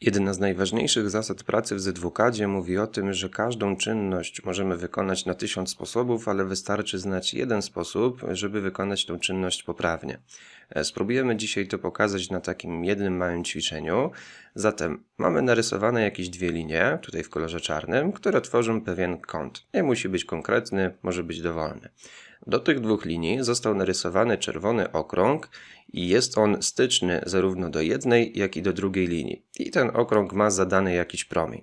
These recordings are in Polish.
Jedna z najważniejszych zasad pracy w ZWKadzie mówi o tym, że każdą czynność możemy wykonać na tysiąc sposobów, ale wystarczy znać jeden sposób, żeby wykonać tą czynność poprawnie. E, Spróbujemy dzisiaj to pokazać na takim jednym małym ćwiczeniu. Zatem mamy narysowane jakieś dwie linie, tutaj w kolorze czarnym, które tworzą pewien kąt. Nie musi być konkretny, może być dowolny. Do tych dwóch linii został narysowany czerwony okrąg i jest on styczny zarówno do jednej, jak i do drugiej linii. I ten okrąg ma zadany jakiś promień.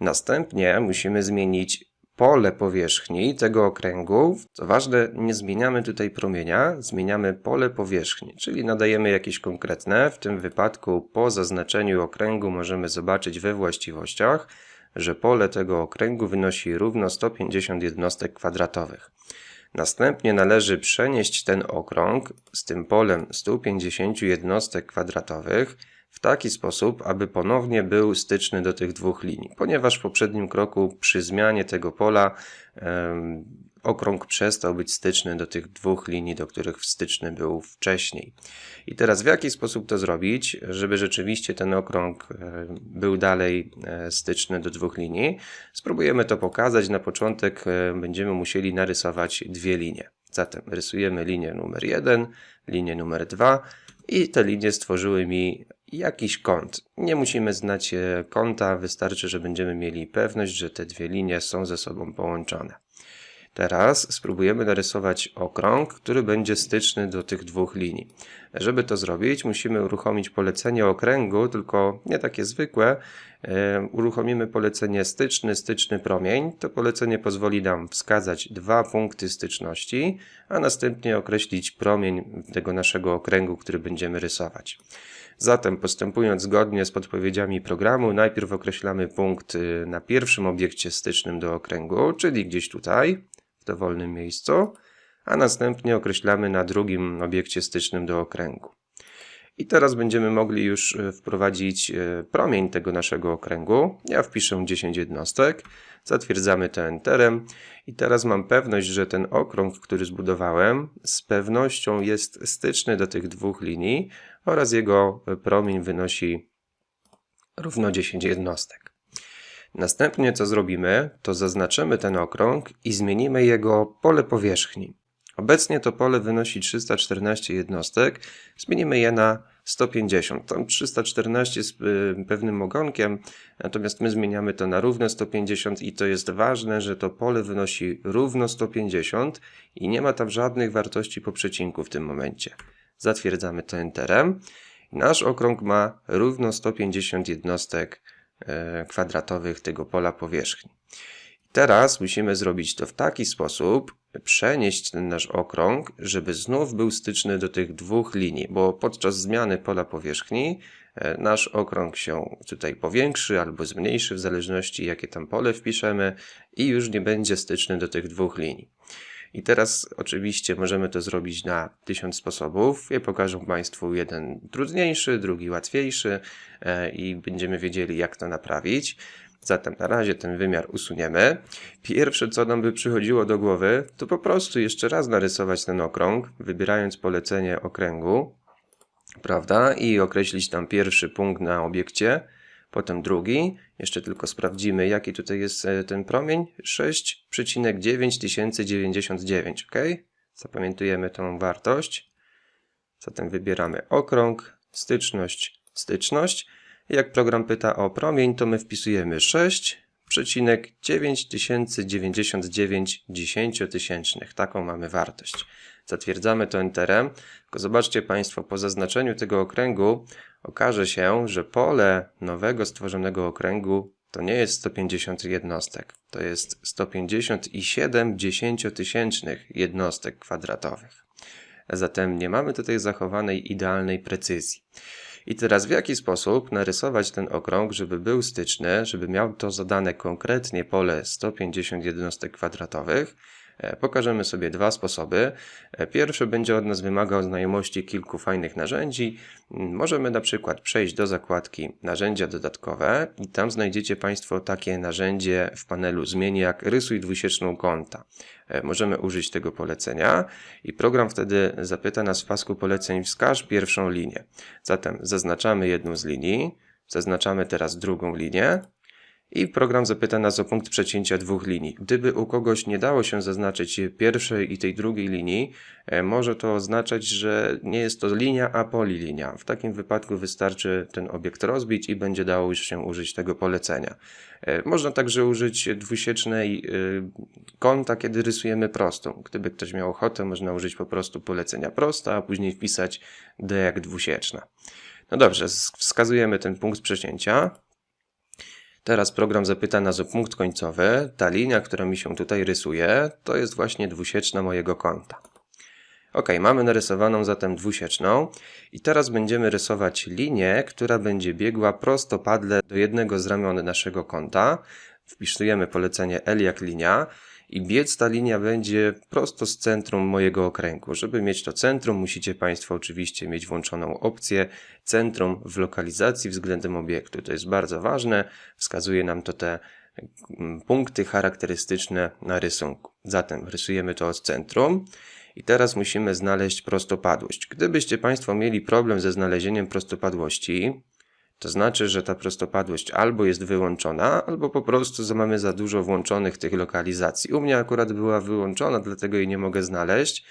Następnie musimy zmienić pole powierzchni tego okręgu. Co ważne, nie zmieniamy tutaj promienia, zmieniamy pole powierzchni, czyli nadajemy jakieś konkretne. W tym wypadku po zaznaczeniu okręgu możemy zobaczyć we właściwościach, że pole tego okręgu wynosi równo 150 jednostek kwadratowych. Następnie należy przenieść ten okrąg z tym polem 150 jednostek kwadratowych w taki sposób, aby ponownie był styczny do tych dwóch linii, ponieważ w poprzednim kroku przy zmianie tego pola okrąg przestał być styczny do tych dwóch linii, do których styczny był wcześniej. I teraz w jaki sposób to zrobić, żeby rzeczywiście ten okrąg e, był dalej e, styczny do dwóch linii? Spróbujemy to pokazać. Na początek e, będziemy musieli narysować dwie linie. Zatem rysujemy linię numer 1, linię numer 2 i te linie stworzyły mi jakiś kąt. Nie musimy znać kąta, wystarczy, że będziemy mieli pewność, że te dwie linie są ze sobą połączone. Teraz spróbujemy narysować okrąg, który będzie styczny do tych dwóch linii. Żeby to zrobić, musimy uruchomić polecenie okręgu, tylko nie takie zwykłe. E, Uruchomimy polecenie styczny, styczny promień. To polecenie pozwoli nam wskazać dwa punkty styczności, a następnie określić promień tego naszego okręgu, który będziemy rysować. Zatem postępując zgodnie z podpowiedziami programu, najpierw określamy punkt y, na pierwszym obiekcie stycznym do okręgu, czyli gdzieś tutaj, dowolnym miejscu, a następnie określamy na drugim obiekcie stycznym do okręgu. I teraz będziemy mogli już y, wprowadzić y, promień tego naszego okręgu. Ja wpiszę 10 jednostek, zatwierdzamy to Enterem i teraz mam pewność, że ten okrąg, który zbudowałem, z pewnością jest styczny do tych dwóch linii oraz jego promień wynosi równo 10 jednostek. Następnie co zrobimy, to zaznaczymy ten okrąg i zmienimy jego pole powierzchni. Obecnie to pole wynosi 314 jednostek, zmienimy je na 150. Tam 314 z y, pewnym ogonkiem, natomiast my zmieniamy to na równe 150 i to jest ważne, że to pole wynosi równo 150 i nie ma tam żadnych wartości po przecinku w tym momencie. Zatwierdzamy to Enterem. Nasz okrąg ma równo 150 jednostek kwadratowych tego pola powierzchni. Teraz musimy zrobić to w taki sposób, przenieść ten nasz okrąg, żeby znów był styczny do tych dwóch linii, bo podczas zmiany pola powierzchni e, nasz okrąg się tutaj powiększy albo zmniejszy, w zależności jakie tam pole wpiszemy i już nie będzie styczny do tych dwóch linii. I teraz oczywiście możemy to zrobić na tysiąc sposobów. Ja pokażę Państwu jeden trudniejszy, drugi łatwiejszy e, i będziemy wiedzieli jak to naprawić. Zatem na razie ten wymiar usuniemy. Pierwsze, co nam by przychodziło do głowy, to po prostu jeszcze raz narysować ten okrąg, wybierając polecenie okręgu, prawda? I określić tam pierwszy punkt na obiekcie, potem drugi. Jeszcze tylko sprawdzimy, jaki tutaj jest e, ten promień. 6,9099, ok? Zapamiętujemy tą wartość. Zatem wybieramy okrąg, styczność, styczność. Jak program pyta o promień, to my wpisujemy 6,9099 dziesięciotysięcznych. Taką mamy wartość. Zatwierdzamy to Enterem. Tylko zobaczcie Państwo, po zaznaczeniu tego okręgu okaże się, że pole nowego stworzonego okręgu to nie jest 150 jednostek. To jest 157 dziesięciotysięcznych jednostek kwadratowych. Zatem nie mamy tutaj zachowanej idealnej precyzji. I teraz w jaki sposób narysować ten okrąg, żeby był styczny, żeby miał to zadane konkretnie pole 150 jednostek kwadratowych? E, Pokażemy sobie dwa sposoby. E, Pierwszy będzie od nas wymagał znajomości kilku fajnych narzędzi. Mm, Możemy na przykład przejść do zakładki Narzędzia dodatkowe i tam znajdziecie Państwo takie narzędzie w panelu Zmień jak rysuj dwusieczną kąta. E, Możemy użyć tego polecenia i program wtedy zapyta nas w pasku poleceń wskaż pierwszą linię. Zatem zaznaczamy jedną z linii, Zaznaczamy teraz drugą linię. I program zapyta nas o punkt przecięcia dwóch linii. Gdyby u kogoś nie dało się zaznaczyć pierwszej i tej drugiej linii, e, może to oznaczać, że nie jest to linia, a polilinia. W takim wypadku wystarczy ten obiekt rozbić i będzie dało już się użyć tego polecenia. E, Można także użyć dwusiecznej y, kąta, kiedy rysujemy prostą. Gdyby ktoś miał ochotę, można użyć po prostu polecenia prosta, a później wpisać D jak dwusieczna. No dobrze, wskazujemy ten punkt przecięcia. Teraz program zapyta nas o punkt końcowy. Ta linia, która mi się tutaj rysuje, to jest właśnie dwusieczna mojego kąta. Ok, mamy narysowaną zatem dwusieczną i teraz będziemy rysować linię, która będzie biegła prostopadle do jednego z ramion naszego kąta. Wpisujemy polecenie L jak linia i biec ta linia będzie prosto z centrum mojego okręgu. Żeby mieć to centrum, musicie Państwo oczywiście mieć włączoną opcję centrum w lokalizacji względem obiektu. To jest bardzo ważne, wskazuje nam to te mm, punkty charakterystyczne na rysunku. Zatem rysujemy to od centrum. I teraz musimy znaleźć prostopadłość. Gdybyście Państwo mieli problem ze znalezieniem prostopadłości, to znaczy, że ta prostopadłość albo jest wyłączona, albo po prostu mamy za dużo włączonych tych lokalizacji. U mnie akurat była wyłączona, dlatego jej nie mogę znaleźć.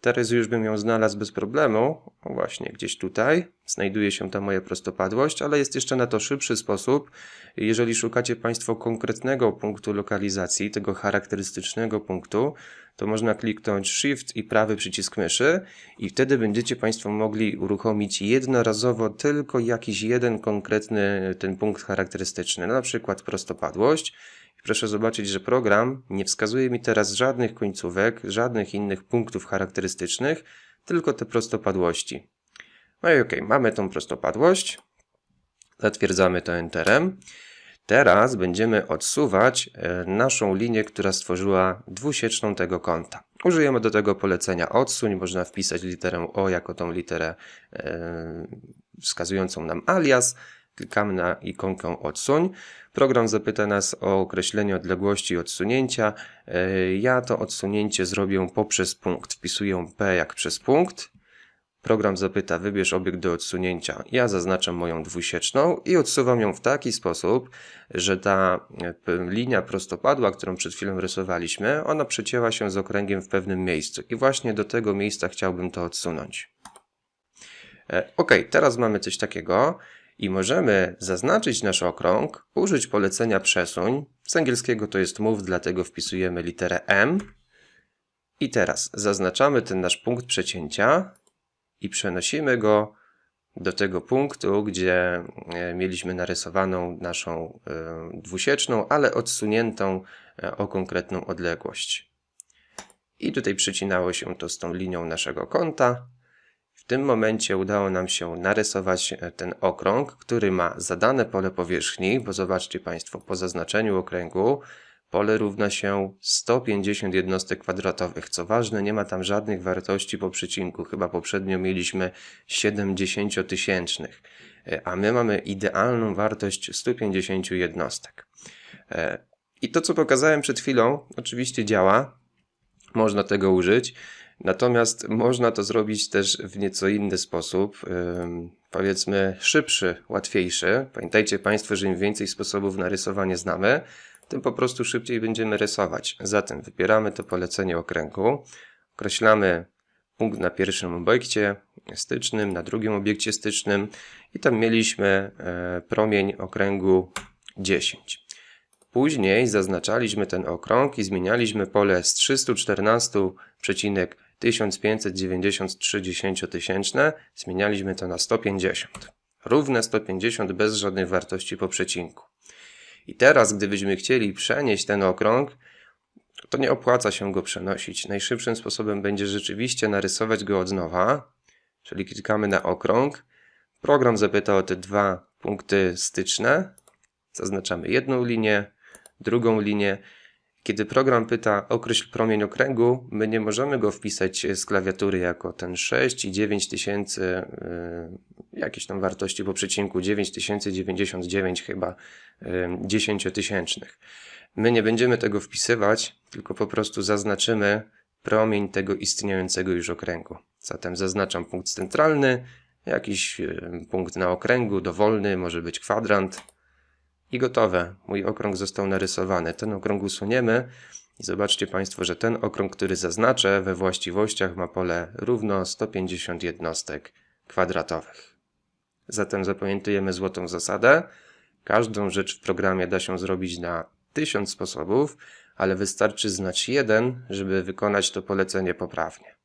Teraz już bym ją znalazł bez problemu. O właśnie, gdzieś tutaj znajduje się ta moja prostopadłość, ale jest jeszcze na to szybszy sposób. Jeżeli szukacie Państwo konkretnego punktu lokalizacji, tego charakterystycznego punktu, to można kliknąć Shift i prawy przycisk myszy i wtedy będziecie Państwo mogli uruchomić jednorazowo tylko jakiś jeden konkretny ten punkt charakterystyczny, na przykład prostopadłość. Proszę zobaczyć, że program nie wskazuje mi teraz żadnych końcówek, żadnych innych punktów charakterystycznych, tylko te prostopadłości. No i ok, mamy tą prostopadłość. Zatwierdzamy to Enterem. Teraz będziemy odsuwać e, naszą linię, która stworzyła dwusieczną tego kąta. Użyjemy do tego polecenia odsuń. Można wpisać literę O jako tą literę e, wskazującą nam alias. Klikamy na ikonkę odsuń. Program zapyta nas o określenie odległości odsunięcia. E, Ja to odsunięcie zrobię poprzez punkt. Wpisuję P jak przez punkt. Program zapyta, wybierz obiekt do odsunięcia. Ja zaznaczam moją dwusieczną i odsuwam ją w taki sposób, że ta e, linia prostopadła, którą przed chwilą rysowaliśmy, ona przecięła się z okręgiem w pewnym miejscu. I właśnie do tego miejsca chciałbym to odsunąć. E, Ok, teraz mamy coś takiego i możemy zaznaczyć nasz okrąg, użyć polecenia przesuń. Z angielskiego to jest move, dlatego wpisujemy literę M. I teraz zaznaczamy ten nasz punkt przecięcia i przenosimy go do tego punktu, gdzie e, mieliśmy narysowaną naszą e, dwusieczną, ale odsuniętą e, o konkretną odległość. I tutaj przecinało się to z tą linią naszego kąta. W tym momencie udało nam się narysować e, ten okrąg, który ma zadane pole powierzchni, bo zobaczcie Państwo, po zaznaczeniu okręgu pole równa się 150 jednostek kwadratowych. Co ważne, nie ma tam żadnych wartości po przecinku. Chyba poprzednio mieliśmy 70 tysięcznych, e, a my mamy idealną wartość 150 jednostek. E, I to, co pokazałem przed chwilą, oczywiście działa. Można tego użyć. Natomiast można to zrobić też w nieco inny sposób, powiedzmy szybszy, łatwiejszy. Pamiętajcie Państwo, że im więcej sposobów na rysowanie znamy, tym po prostu szybciej będziemy rysować. Zatem wybieramy to polecenie okręgu, określamy punkt na pierwszym obiekcie stycznym, na drugim obiekcie stycznym i tam mieliśmy e, promień okręgu 10. Później zaznaczaliśmy ten okrąg i zmienialiśmy pole z 314,1593 tysięczne, zmienialiśmy to na 150. Równe 150 bez żadnych wartości po przecinku. I teraz, gdybyśmy chcieli przenieść ten okrąg, to nie opłaca się go przenosić. Najszybszym sposobem będzie rzeczywiście narysować go od nowa, czyli klikamy na okrąg. Program zapyta o te dwa punkty styczne. Zaznaczamy jedną linię, drugą linię. Kiedy program pyta określ promień okręgu, my nie możemy go wpisać z klawiatury jako ten 6 i 9000 tysięcy, yy, jakieś tam wartości po przecinku 9099 chyba yy, 10 tysięcznych. My nie będziemy tego wpisywać, tylko po prostu zaznaczymy promień tego istniejącego już okręgu. Zatem zaznaczam punkt centralny jakiś e, punkt na okręgu, dowolny, może być kwadrant i gotowe. Mój okrąg został narysowany. Ten okrąg usuniemy i zobaczcie Państwo, że ten okrąg, który zaznaczę we właściwościach ma pole równo 150 jednostek kwadratowych. Zatem zapamiętujemy złotą zasadę. Każdą rzecz w programie da się zrobić na tysiąc sposobów, ale wystarczy znać jeden, żeby wykonać to polecenie poprawnie.